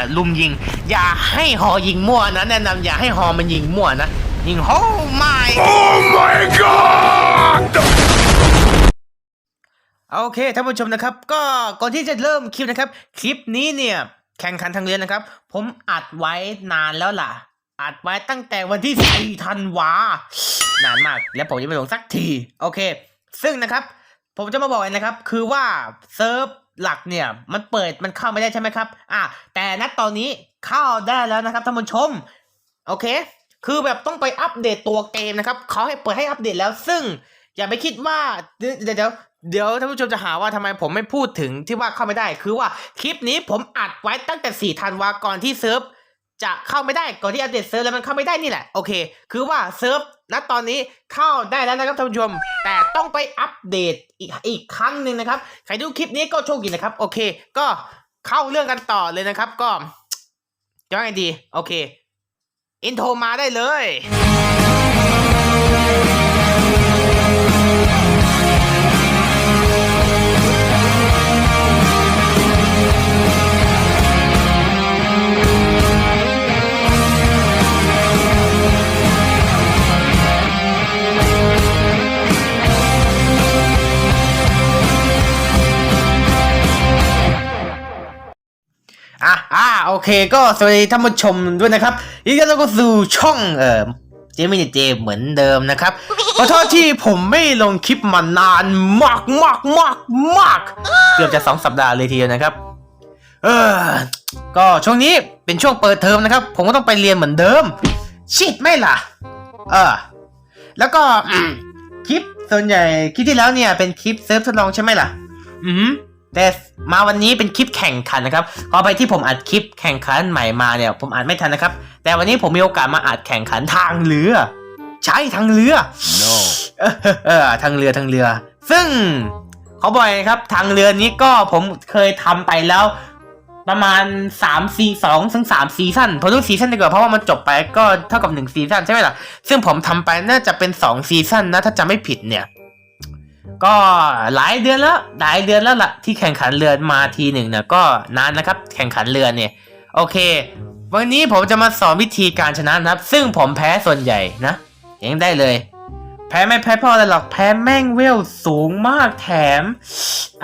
เนี่ยลุมยิง อย่าให้ฮอยิงมั่วนะแนะนำอย่าให้ฮอมันยิงมั่วนะยิงโอ้ไม่ Oh my god! โอเคท่านผู้ชมนะครับ ก็ก่อนที่จะเริ่มคลิปนะครับ คลิปนี้เนี่ยแข่งขันทางเรียนนะครับ ผมอัดไว้นานแล้วล่ะ อัดไว้ตั้งแต่วันที่4ธันวานานมาก แล้วผมยังไม่ลงสักที โอเค ซึ่งนะครับ ผมจะมาบอกเลยนะครับ คือว่าเซิร์ฟ หลักเนี่ยมันเปิดมันเข้าไม่ได้ใช่ไหมครับ อะแต่ณตอนนี้เข้าได้แล้วนะครับท่านผู้ชม โอเค คือแบบต้องไปอัปเดตตัวเกมนะครับเขาให้เปิดให้อัปเดตแล้วซึ่งอย่าไปคิดว่าเดี๋ยวเดี๋ยวเดี๋ยวท่านผู้ชมจะหาว่าทำไมผมไม่พูดถึงที่ว่าเข้าไม่ได้ คือว่าคลิปนี้ผมอัดไว้ตั้งแต่4ธันวาก่อนที่เซิร์ฟ จะเข้าไม่ได้ก่อนที่อัปเดตเซิร์ฟแล้วมันเข้าไม่ได้นี่แหละ โอเค คือว่าเซิร์ฟณตอนนี้เข้าได้แล้วนะครับท่านผู้ชม แต่ต้องไปอัปเดตอีกอีกครั้งหนึ่งนะครับ ใครดูคลิปนี้ก็โชคดีนะครับ โอเค ก็เข้าเรื่องกันต่อเลยนะครับ ก็จะว่าไงดี โอเค อินโทรมาได้เลย เคก็สวัสดีท่านผู้ชมด้วยนะครับยินดีต้อนรับเข้าสู่ช่องเอ่อเจมินเจเหมือนเดิมนะครับขอโทษที่ผมไม่ลงคลิปมานานมากมากมากมากเกือบจะสองสัปดาห์เลยทีเดียวนะครับ เออก็ช่วงนี้เป็นช่วงเปิดเทอมนะครับ ผมก็ต้องไปเรียนเหมือนเดิม ชิดไม่ล่ะ เออ แล้วก็คลิปส่วนใหญ่คลิปที่แล้วเนี่ยเป็นคลิปเซิร์ฟทดลองใช่ไหมล่ะ อือหือ แต่มาวันนี้เป็นคลิปแข่งขันนะครับขอไปที่ผมอัดคลิปแข่งขันใหม่มาเนี่ย ผมอัดไม่ทันนะครับ แต่วันนี้ผมมีโอกาสมาอัดแข่งขันทางเรือ ใช่ทางเรือ No. เออเออทางเรือทางเรือ ซึ่งเขาบอกเลยครับ ทางเรือนี้ก็ผมเคยทำไปแล้ว ประมาณ3ซีสองถึงสามซีซั่นผมต้องซีซั่นดีกว่าเพราะว่ามันจบไปก็เท่ากับ1ซีซั่นใช่ไหมล่ะซึ่งผมทำไปน่าจะเป็น2ซีซั่นนะถ้าจำไม่ผิดเนี่ย ก็หลายเดือนแล้วหลายเดือนแล้วล่ะที่แข่งขันเรือมาทีหนึ่งเนี่ยก็นานนะครับ แข่งขันเรือเนี่ยโอเค วันนี้ผมจะมาสอนวิธีการชนะนะครับ ซึ่งผมแพ้ส่วนใหญ่นะยังได้เลย แพ้ไม่แพ้เพราะอะไรหรอกแพ้แม่งเวลสูงมากแถม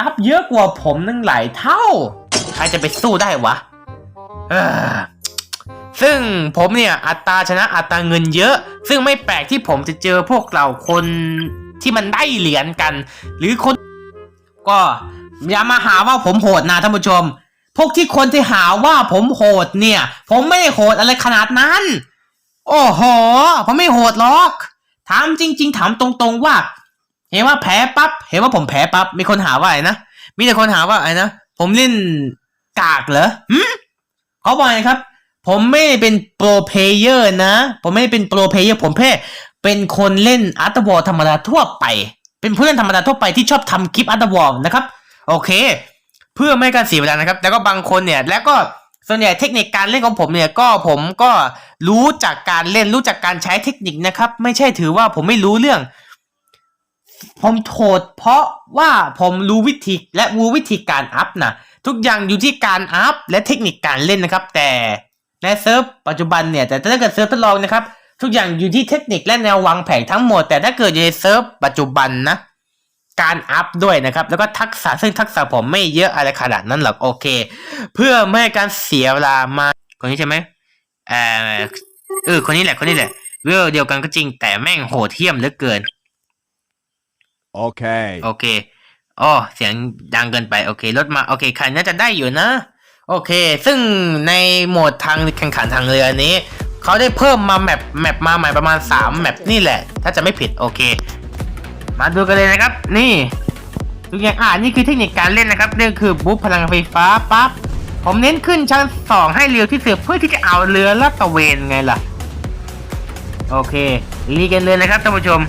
อัพเยอะกว่าผมตั้งหลายเท่า ใครจะไปสู้ได้วะซึ่งผมเนี่ยอัตราชนะอัตราเงินเยอะ ซึ่งไม่แปลกที่ผมจะเจอพวกเราคน ที่มันได้เหรียญกัน หรือคนก็อย่ามาหาว่าผมโหดนะท่านผู้ชม พวกที่คนที่หาว่าผมโหดเนี่ย ผมไม่ได้โหดอะไรขนาดนั้น โอ้โห ผมไม่โหดหรอก ถามจริง ๆ ถามตรงๆว่า เห็นว่าแพ้ปั๊บ เห็นว่าผมแพ้ปั๊บ มีคนหาว่าอะไรนะ มีแต่คนหาว่าอะไรนะ ผมเล่นกากเหรอหืมเขาบอกไงครับ ผมไม่เป็นโปรเพเยอร์นะ ผมไม่เป็นโปรเพเยอร์ ผมแค่ เป็นคนเล่นอัตวอลธรรมดาทั่วไป เป็นผู้เล่นธรรมดาทั่วไปที่ชอบทำคลิปอัตวอลนะครับ โอเค เพื่อไม่ให้การเสียเวลานะครับ แล้วก็บางคนเนี่ย แล้วก็ส่วนใหญ่เทคนิคการเล่นของผมเนี่ยก็ผมก็รู้จากการเล่นรู้จากการใช้เทคนิคนะครับ ไม่ใช่ถือว่าผมไม่รู้เรื่อง ผมโทษเพราะว่าผมรู้วิธีและรู้วิธีการอัพนะทุกอย่างอยู่ที่การอัพและเทคนิคการเล่นนะครับ แต่ในเซิร์ฟปัจจุบันเนี่ยแต่ถ้าเกิดเซิร์ฟทดลองนะครับ ทุกอย่างอยู่ที่เทคนิคและแนววางแผนทั้งหมด แต่ถ้าเกิดอยู่ในเซิร์ฟปัจจุบันนะการอัพด้วยนะครับ แล้วก็ทักษะซึ่งทักษะผมไม่เยอะอะไรขนาดนั้นหรอกโอเค เพื่อไม่ให้การเสียเวลามาคนนี้ใช่ไหมเออเออคนนี้แหละคนนี้แหละเวลเดียวกันก็จริงแต่แม่งโหดเหี้ยมเหลือเกิน Okay. โอเคอ๋อเสียงดังเกินไปโอเคลดมาโอเคคันน่าจะได้อยู่นะ โอเค ซึ่งในโหมดทางแข่งขันทางเรือนี้ เขาได้เพิ่มมาแมปแมปมาใหม่ประมาณ 3 แมปนี่แหละ ถ้าจะไม่ผิดโอเค มาดูกันเลยนะครับ นี่ทุกอย่างอ่านี่คือเทคนิคการเล่นนะครับนี่คือบู๊พลังไฟฟ้าปั๊บผมเน้นขึ้นชั้นสองให้เร็วที่สุดเพื่อที่จะเอาเรือลาดตระเวนไงล่ะ โอเครีกันเลยนะครับท่านผู้ชม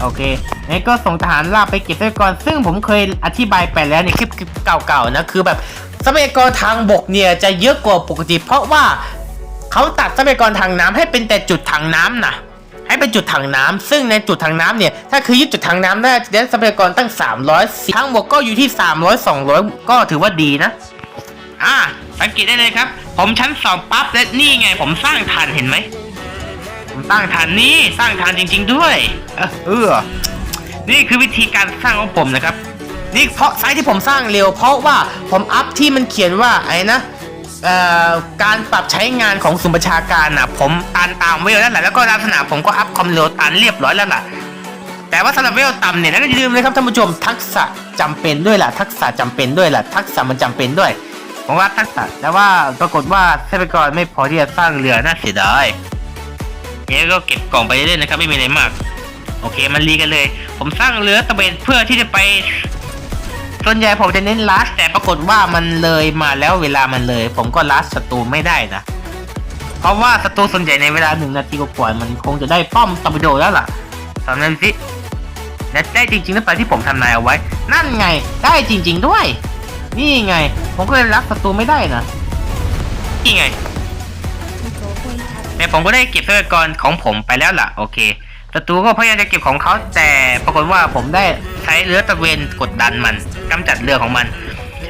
โอเคงั้นก็ส่งทหารราบไปเก็บทรัพยากรซึ่งผมเคยอธิบายไปแล้วในคลิปเก่าๆนะคือแบบทรัพยากรทางบกเนี่ยจะเยอะกว่าปกติ เพราะว่า เขาตัดทรัพยากรทางน้ำให้เป็นแต่จุดทางน้ำนะให้เป็นจุดทางน้ำซึ่งในจุดทางน้ำเนี่ย ถ้าคือยึดจุดทางน้ำได้จะได้ทรัพยากรตั้ง 300ทางบกก็อยู่ที่ 300 200 ก็ถือว่าดีนะ อ่า สังเกตได้เลยครับ ผมชั้นสองปั๊บและนี่ไง ผมสร้างฐานเห็นไหม ผมสร้างฐานนี้สร้างฐานจริง ๆ ด้วย เออ นี่คือวิธีการสร้างของผมนะครับ นี่เพราะไซต์ที่ผมสร้างเร็ว เพราะว่าผมอัพที่มันเขียนว่าไอ้นะ การปรับใช้งานของศูนย์ประชาการนะผมตานตามเวลแล้วแหละแล้วก็ลักษณะผมก็อัพความเร็วตานเรียบร้อยแล้วล่ะแต่ว่าสำหรับเวลต่ำเนี่ยแล้วอย่าลืมเลยครับท่านผู้ชมทักษะจำเป็นด้วยล่ะทักษะจำเป็นด้วยล่ะทักษะมันจำเป็นด้วยผมว่าทักษะแต่ว่าปรากฏว่าทรัพยากรไม่พอที่จะสร้างเรือน่าเสียดายเอ๊ก็เก็บกล่องไปเรื่อยๆนะครับไม่มีอะไรมาก โอเคมันรีกันเลย ผมสร้างเรือตะเวนเพื่อที่จะไป ส่วนใหญ่ผมจะเน้นลัสแต่ปรากฏว่ามันเลยมาแล้วเวลามันเลย ผมก็ลัสศัตรูไม่ได้นะ เพราะว่าศัตรูส่วนใหญ่ในเวลาหนึ่งนาทีกว่าๆมันคงจะได้ป้อมตอร์ปิโดแล้วล่ะสำนันสิและได้จริงๆหรือเปล่าที่ผมทำนายเอาไว้ นั่นไงได้จริง ๆด้วย นี่ไง ผมก็เลยรักศัตรูไม่ได้นะนี่ไงแต่ผมก็ได้เก็บทรัพยากรของผมไปแล้วล่ะ โอเคศัตรูก็พยายามจะเก็บของเขาแต่ปรากฏว่าผมได้ใช้เรือตะเวนกดดันมัน กำจัดเรือของมัน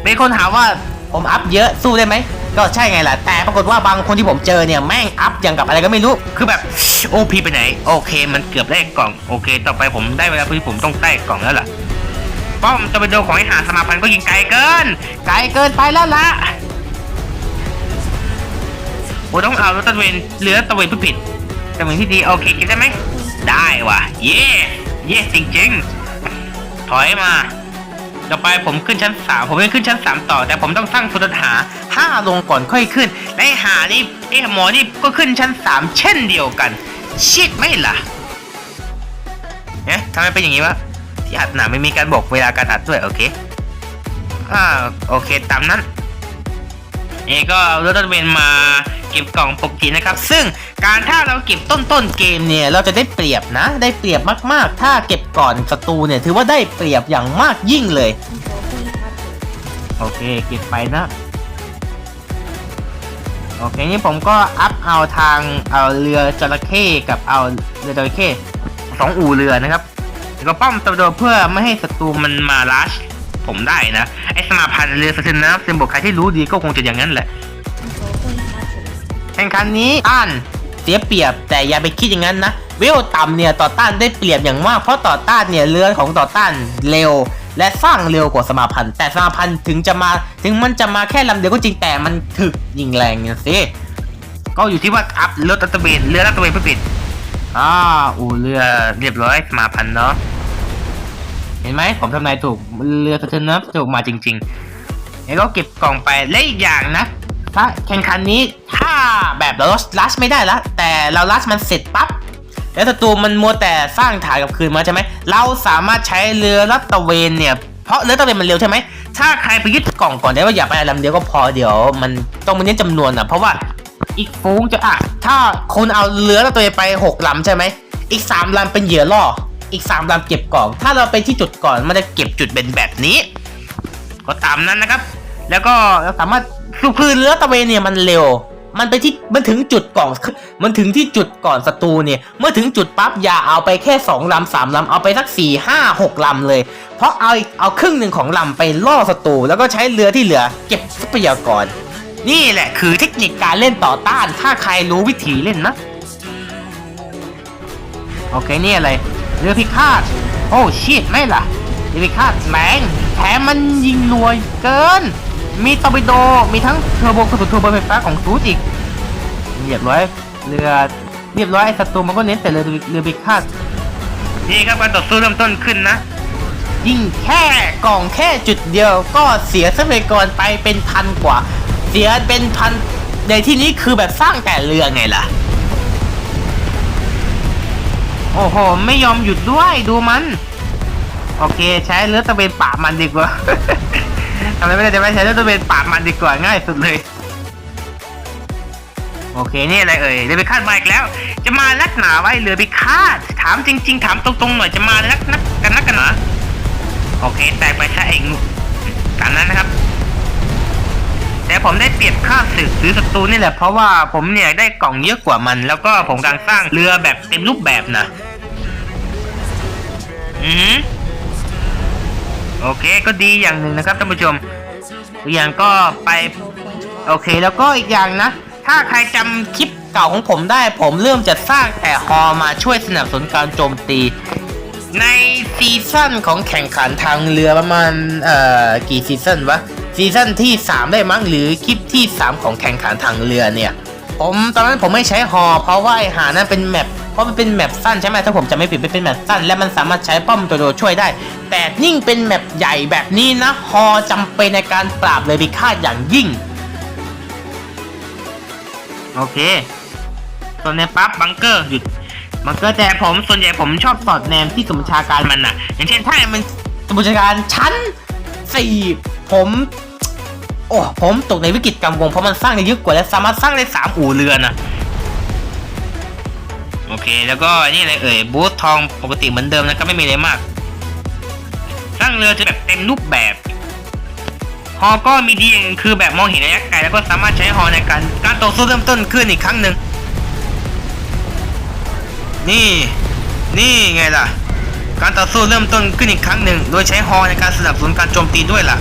มีคนถามว่าผมอัพเยอะสู้ได้ไหมก็ใช่ไงล่ะแต่ปรากฏว่าบางคนที่ผมเจอเนี่ยแม่งอัพอย่างกับอะไรก็ไม่รู้ คือแบบโอพีไปไหน โอเค มันเกือบได้กล่องโอเค ต่อไปผมได้เวลาที่ผมต้องได้กล่องแล้วล่ะป้อมตะเวนโดของไอ้หาสมาพันธ์ก็ยิงไกลเกิน ไกลเกินไปแล้วล่ะโอ้ต้องเอารถตะเวนเรือตะเวนผู้ผิดตะเวนที่ดีโอเคคิดได้ไหมได้ว่ะเย่เย่จริงๆถอยมา ต่อไปผมขึ้นชั้นสามผมยังขึ้นชั้นสามต่อ แต่ผมต้องสร้างสุดหาห้าลงก่อนค่อยขึ้น และหานี่ไอ้หมอนี่ก็ขึ้นชั้นสามเช่นเดียวกัน ชิดไม่ล่ะเอ๊ะทำไมเป็นอย่างนี้วะที่อัดหนาไม่มีการบอกเวลาการอัดด้วยโอเคอ่าโอเคตามนั้นเอก็รถตะเวนมา ก็บกล่องปกตินะครับ ซึ่งการถ้าเราเก็บต้นต้นเกมเนี่ยเราจะได้เปรียบนะ ได้เปรียบมากๆ ถ้าเก็บก่อนศัตรูเนี่ยถือว่าได้เปรียบอย่างมากยิ่งเลย โอเคเก็บไปนะ โอเคนี่ผมก็อัพเอาทางเอาเรือจระเข้กับเอาเรือจระเข้สองอู่เรือนะครับแล้วก็ป้อมตะโดเพื่อไม่ให้ศัตรูมันมาลัชผมได้นะไอสมาพันธ์เรือสะเทือนน้ำเซึ่งบอกใครที่รู้ดีก็คงจะอย่างนั้นแหละ แข่งขันนี้ต้านเสียเปรียบแต่อย่าไปคิดอย่างนั้นนะเวลต่ำเนี่ยต่อต้านได้เปรียบอย่างมากเพราะต่อต้านเนี่ยเรือของต่อต้านเร็ว และสร้างเร็วกว่าสมาพันธ์ แต่สมาพันธ์ถึงจะมาถึงมันจะมาแค่ลำเดียวก็จริงแต่มันถึกยิงแรงเนี่ยสิก็อยู่ที่ว่าอัพเรือตัตะเวนเรือตะเวนเพื่อปิดอ่าอูเรือเรียบร้อยสมาพันธ์เนาะเห็นไหมผมทำนายถูกเรือสะเทือนน้ำถูกมาจริงๆแล้วก็เก็บกล่องไปและอีกอย่างนะ ถ้าแข่งขันนี้ถ้าแบบเราลัชไม่ได้แล้วแต่เราลัชมันเสร็จปั๊บแล้วศัตรูมันมัวแต่สร้างฐานกับคืนมาใช่ไหมเราสามารถใช้เรือลัดตะเวนเนี่ยเพราะเรือตะเวนมันเร็วใช่ไหมถ้าใครไปยึดกล่องก่อนได้ว่าอย่าไปลำเดียวก็พอเดี๋ยว มันต้องมาเน้นจำนวนอะเพราะว่าอีกฟูงจะอะถ้าคนเอาเรือลัดตะเวนไปหกลำใช่ไหมอีกสามลำเป็นเหยื่อล่ออีกสามลำเก็บกล่อง ถ้าเราไปที่จุดก่อนมันจะเก็บจุดเป็นแบบนี้ ก็ตามนั้นนะครับ แล้วก็เราสามารถคือคือเรือตะเวนเนี่ยมันเร็ว มันไปที่มันถึงจุดก่อนมันถึงที่จุดก่อนศัตรูเนี่ย เมื่อถึงจุดปั๊บอย่าเอาไปแค่สองลำสามลำเอาไปสักสี่ห้าหกลำเลย เพราะเอาเอาครึ่งหนึ่งของลำไปล่อศัตรูแล้วก็ใช้เรือที่เหลือ เก็บทรัพยากร นี่แหละคือเทคนิคการเล่นต่อต้าน ถ้าใครรู้วิธีเล่นนะ โอเคนี่อะไรเรือพิฆาตโอ้ชิตไม่ล่ะเรือพิฆาตแรงแถมมันยิงรวยเกิน มีตอร์ปิโด มีทั้งเทอร์โบกระสุนเทอร์โบไฟฟ้าของซูดอีกเรียบร้อย เรือเรียบร้อยไอ้ศัตรูมันก็เน้นแต่เรือเรือพิฆาตนี่ครับการต่อสู้เริ่มต้นขึ้นนะ ยิงแค่กล่องแค่จุดเดียวก็เสียทรัพยากรไปเป็นพันกว่า เสียเป็นพันในที่นี้คือแบบสร้างแต่เรือไงล่ะ โอ้โห ไม่ยอมหยุดด้วยดูมัน โอเค ใช้เรือตะเวนปราบมันดีกว่า ทำไมไม่ได้จะไม่ใช้เรือตะเวนปราบมันดีกว่าง่ายสุดเลย โอเคนี่อะไรเอ่ยเรือไปคาดมาอีกแล้ว จะมาลักหนาไว้เรือไปคาดถามจริง ๆ ถามตรงๆหน่อยจะมาลักนักกันนักกันหนาโอเคแตกไปใช้เองตามนั้นนะครับ แต่ผมได้เปรียบค่าศึกหรือศัตรูนี่แหละเพราะว่าผมเนี่ยได้กล่องเยอะกว่ามัน แล้วก็ผมกำลังสร้างเรือแบบเต็มรูปแบบนะอือ โอเคก็ดีอย่างหนึ่งนะครับท่านผู้ชมอีกอย่างก็ไปโอเคแล้วก็อีกอย่างนะ ถ้าใครจำคลิปเก่าของผมได้ ผมเริ่มจะสร้างแต่ฮอมาช่วยสนับสนุนการโจมตี ในซีซั่นของแข่งขันทางเรือประมาณเอ่อกี่ซีซั่นวะซีซั่นที่ 3 ได้มั้งหรือคลิปที่ 3 ของแข่งขันทางเรือเนี่ย ผมตอนนั้นผมไม่ใช้ฮอเพราะว่าไอหานั้นเป็นแมป เพราะมันเป็นแมปสั้นใช่ไหมถ้าผมจะไม่ผิดมันเป็นแมปสั้น และมันสามารถใช้ป้อมตัวโดช่วยได้ แต่ยิ่งเป็นแมปใหญ่แบบนี้นะฮอจำเป็นในการปราบเลยพิฆาตอย่างยิ่ง โอเคส่วนในปั๊บบังเกอร์หยุดบังเกอร์แต่ผมส่วนใหญ่ผมชอบสอดแนมที่สมบัญชาการมันอะอย่างเช่นถ้ามันสมบัญชาการชั้นสี่ผมโอ้ผมตกในวิกฤตกำวงเพราะมันสร้างได้เยอะกว่าและสามารถสร้างได้สามอู่เรือนะ โอเค แล้วก็นี่อะไรเอ่ยบูธทองปกติเหมือนเดิมนะก็ไม่มีอะไรมากสร้างเรือจะแบบเต็มรูปแบบฮอก็มีดีอย่างคือแบบมองเห็นระยะไกลแล้วก็สามารถใช้ฮอในการการต่อสู้เริ่มต้นขึ้นอีกครั้งหนึ่งนี่ นี่ไงล่ะ การต่อสู้เริ่มต้นขึ้นอีกครั้งหนึ่งโดยใช้ฮอในการสนับสนุนการโจมตีด้วยล่ะ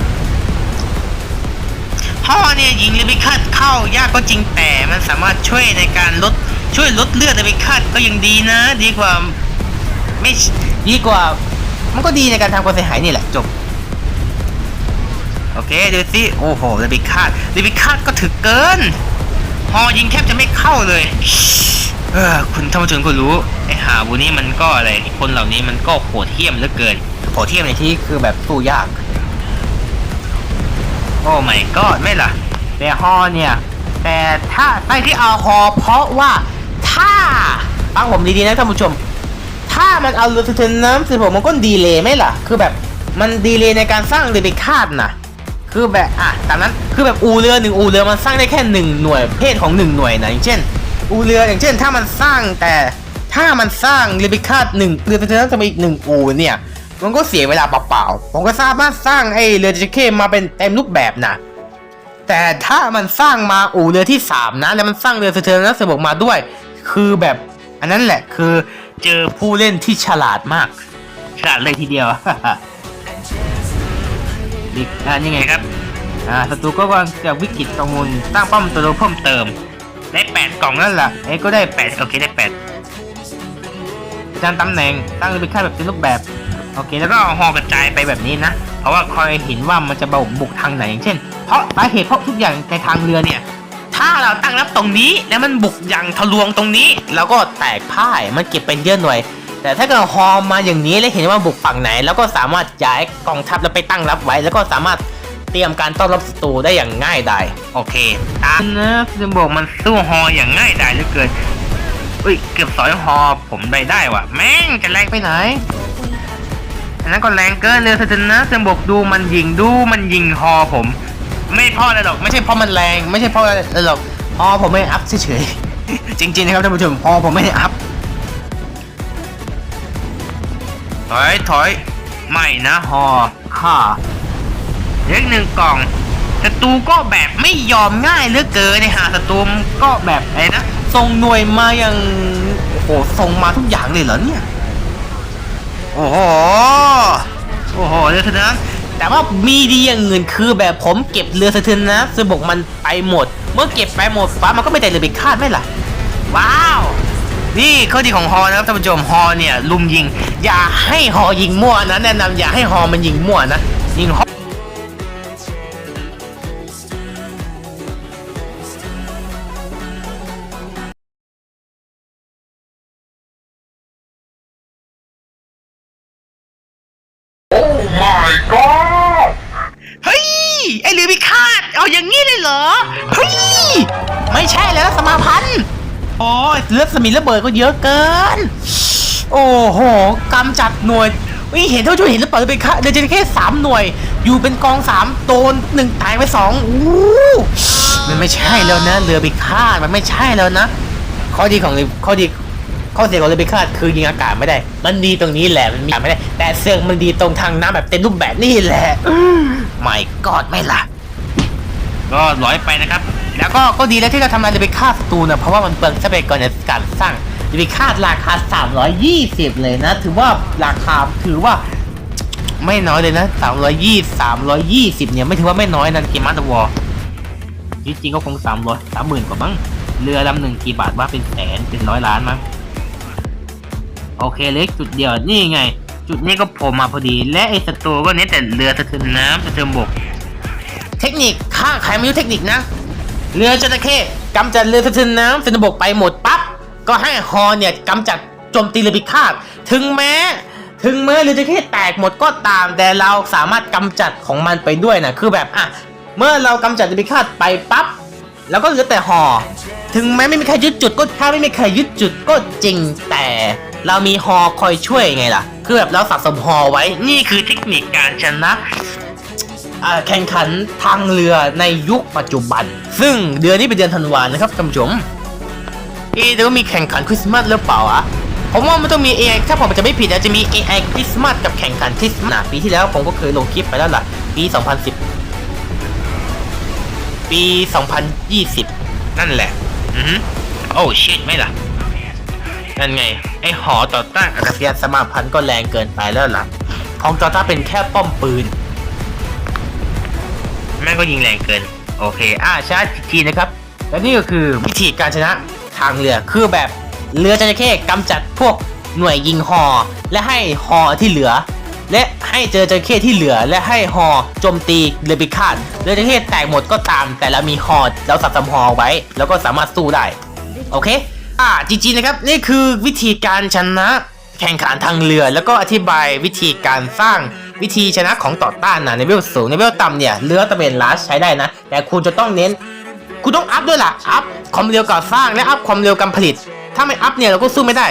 ฮอเนี่ยยิงเลบิคัดเข้ายากก็จริงแต่มันสามารถช่วยในการลด ช่วยลดเลือดเลบิคัดก็ยังดีนะ ดีกว่าไม่ดีกว่า มันก็ดีในการทำความเสียหายนี่แหละจบโอเคดูสิโอ้โหเดบิคาดเดบิคาดก็ถึกเกินฮอยิงแทบจะไม่เข้าเลยเออคุณท่านผู้ชมก็รู้ไอหาบุนี้มันก็อะไรคนเหล่านี้มันก็โหดเหี้ยมเหลือเกินโหดเหี้ยมในที่คือแบบสู้ยากโอ้ไม่ก็ไม่ล่ะแต่ฮอเนี่ยแต่ถ้าไอ้ที่เอาฮอเพราะว่า ถ้าฟังผมดีๆนะท่านผู้ชม ถ้ามันเอาเรือเทินน้ำสิผมมันก็ดีเลยไหมล่ะ คือแบบมันดีเลยในการสร้างเรือไปคาดนะคือแบบอะตามนั้นคือแบบอูเรือหนึ่งอูเรือมันสร้างได้แค่หนึ่งหน่วยเพศของหนึ่งหน่วยนะอย่างเช่น อูเรืออย่างเช่น ถ้ามันสร้างแต่ถ้ามันสร้างเรือไปคาดหนึ่งเรือสะเทินน้ำจะมีอีกหนึ่งอูเนี่ยมันก็เสียเวลาเปล่าๆผมก็สามารถสร้างไอ้เรือจะเข้มาเป็นเต็มรูปแบบนะแต่ถ้ามันสร้างมาอู่เรือที่สามนะ แล้วมันสร้างเรือสะเทินน้ำเสบกมาด้วย คือแบบ อันนั้นแหละคือเจอผู้เล่นที่ฉลาดมาก ฉลาดเลยทีเดียวดิอ่านี่ไงครับ อ่าศัตรูก็กำลังจะวิกฤตกังวลสร้างป้อมตัวเพิ่มเติม ได้แปดกล่องนั่นแหละเอ้ก็ได้แปดโอเคได้แปดจานตำแหน่งตั้งเป็นค่าแบบเป็นรูปแบบโอเคแล้วก็เอาฮอกระจายไปแบบนี้นะ เพราะว่าคอยเห็นว่ามันจะบุกทางไหนอย่างเช่น เพราะสาเหตุเพราะทุกอย่างในทางเรือเนี่ย ถ้าเราตั้งรับตรงนี้แล้วมันบุกอย่างทะลวงตรงนี้เราก็แตกพ่ายมันเก็บไปเยอะหน่อยแต่ถ้าเกิดฮอมมาอย่างนี้แล้วเห็นว่าบุกฝั่งไหน แล้วก็สามารถย้ายกองทัพแล้วไปตั้งรับไว้ แล้วก็สามารถเตรียมการต้อนรับศัตรูได้อย่างง่ายดายโอเคตามนะจะบอกมันสู้ฮออย่างง่ายดายเหลือเกินอุ้ยเกือบสอยฮอผมได้ได้ว่ะ แม่งจะแรงไปไหนอันนั้นก็แรงเกินเลยสถานะจะบอกดูมันยิงดูมันยิงฮอผม ไม่เพราะอะไรหรอกไม่ใช่เพราะมันแรงไม่ใช่เพราะอะไรหรอกฮอผมไม่อัพเฉยๆจริง ๆ นะครับท่านผู้ชมฮอผมไม่ได้อัพถอยถอยไม่นะฮอค่ะเล็กหนึ่งกล่องศัตรูก็แบบไม่ยอมง่ายเหลือเกินในหาศัตรูก็แบบอะไรนะส่งหน่วยมาอย่างโอ้โหส่งมาทุกอย่างเลยเหรอเนี่ยโอ้โหโอ้โหเรือสะเทินน้ำ แต่ว่ามีดีอย่างอื่นคือแบบผมเก็บเรือสะเทินน้ำสบกมันไปหมด เมื่อเก็บไปหมดฟ้ามันก็ไม่ได้เรือไปคาดไม่ล่ะ ว้าว นี่ข้อดีของฮอนะครับท่านผู้ชมฮอเนี่ยลุมยิง อย่าให้ฮอยิงมั่วนะแนะนำอย่าให้ฮอมันยิงมั่วนะยิงฮอ โอ้ยเลือดสมิธระเบิดก็เยอะเกิน โอ้โหกำจัดหน่วยวิเห็นเท่าที่เห็นหรือเปล่าเรือพิฆาตเรือจะแค่สามหน่วย อยู่เป็นกองสามโดนหนึ่งตายไปสองอู้มันไม่ใช่แล้วนะเรือพิฆาตมันไม่ใช่แล้วนะ ข้อดีของเรือข้อดีข้อเสียของเรือพิฆาตคือยิงอากาศไม่ได้ มันดีตรงนี้แหละมันมีอากาศไม่ได้ แต่เสื่องมันดีตรงทางน้ำแบบเต็มรูปแบบนี่แหละไม่กอดไม่ล่ะก็ร้อยไปนะครับ แล้วก็ก็ดีแล้วที่เราทำงานจะไปฆ่าศัตรูนะเพราะว่ามันเปลืองทรัพยากรในการสร้างจะไปฆ่าราคา 320 เลยนะ ถือว่าราคาถือว่าไม่น้อยเลยนะสามร้อยยี่สามร้อยยี่สิบเนี่ยไม่ถือว่าไม่น้อยนะเกมมาร์ตวอลจริงๆก็คงสามร้อยสามหมื่นกว่ามั้ง เรือลำหนึ่งกี่บาทว่าเป็นแสนเป็นร้อยล้านมั้ง โอเคเล็กจุดเดียวนี่ไง จุดนี้ก็โผล่มาพอดี และไอ้สตูก็เน้นแต่เรือสะเทือนน้ำสะเทือนบก เทคนิคข้าใครไม่รู้เทคนิคนะ เรือจระเข้กำจัดเรือสะเทือนน้ำสะเทือนบกไปหมดปั๊บก็ให้ฮอเนี่ยกำจัดโจมตีเรือพิฆาตถึงแม้ ถึงแม้เรือจระเข้แตกหมดก็ตาม แต่เราสามารถกำจัดของมันไปด้วยนะคือแบบอะเมื่อเรากำจัดเรือพิฆาตไปปั๊บแล้วก็เหลือแต่ฮอถึงแม้ไม่มีใครยึดจุดก็ถ้าไม่มีใครยึดจุดก็จริงแต่เรามีฮอคอยช่วยไงล่ะ คือแบบเราสะสมฮอไว้ นี่คือเทคนิคการชนะ แข่งขันทางเรือในยุคปัจจุบัน ซึ่งเดือนนี้เป็นเดือนธันวานะครับท่านผู้ชมเอะแต่ว่ามีแข่งขันคริสต์มาสหรือเปล่าอะผมว่ามันต้องมี AI ถ้าผมจะไม่ผิดนะจะมี AI คริสต์มาสกับแข่งขันคริสต์มาสปีที่แล้วผมก็เคยลงคลิปไปแล้วล่ะ ปี 2010 ปี 2020 นั่นแหละ อือโอ้ชิตไม่ล่ะ นั่นไง ไอหอต่อต้านอากาศยานสมาพันธ์ก็แรงเกินไปแล้วล่ะ ของต่อต้านเป็นแค่ป้อมปืน แม่งก็ยิงแรงเกิน โอเค อ่าชาร์จทีนะครับ และนี่ก็คือวิธีการชนะทางเรือ คือแบบเรือจระเข้กำจัดพวกหน่วยยิงฮอและให้ฮอที่เหลือ และให้เจอจระเข้ที่เหลือ และให้ฮอโจมตีเรือพิฆาตเรือจระเข้แตกหมดก็ตาม แต่เรามีฮอเราสับสมฮอไว้ แล้วก็สามารถสู้ได้ โอเค อ่าจริงๆนะครับ นี่คือวิธีการชนะแข่งขันทางเรือ แล้วก็อธิบายวิธีการสร้าง วิธีชนะของต่อต้านนะในเวลสูงในเวลต่ำเนี่ยเรือตะเวนลัสใช้ได้นะ แต่คุณจะต้องเน้น คุณต้องอัพด้วยล่ะ อัพความเร็วก่อสร้างและอัพความเร็วการผลิต ถ้าไม่อัพเนี่ยเราก็สู้ไม่ได้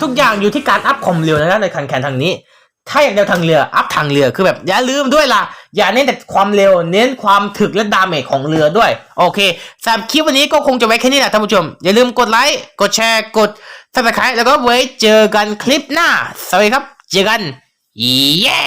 ทุกอย่างอยู่ที่การอัพความเร็วนะในการแข่งทางนี้ ถ้าอย่างเดียวทางเรืออัพทางเรือคือแบบอย่าลืมด้วยล่ะ อย่าเน้นแต่ความเร็ว เน้นความถึกและดาเมจของเรือด้วย โอเคสำหรับคลิปวันนี้ก็คงจะไว้แค่นี้แหละท่านผู้ชม อย่าลืมกดไลค์กดแชร์กด subscribe แล้วก็ไว้เจอกันคลิปหน้า สวัสดีครับ เจอกัน เย้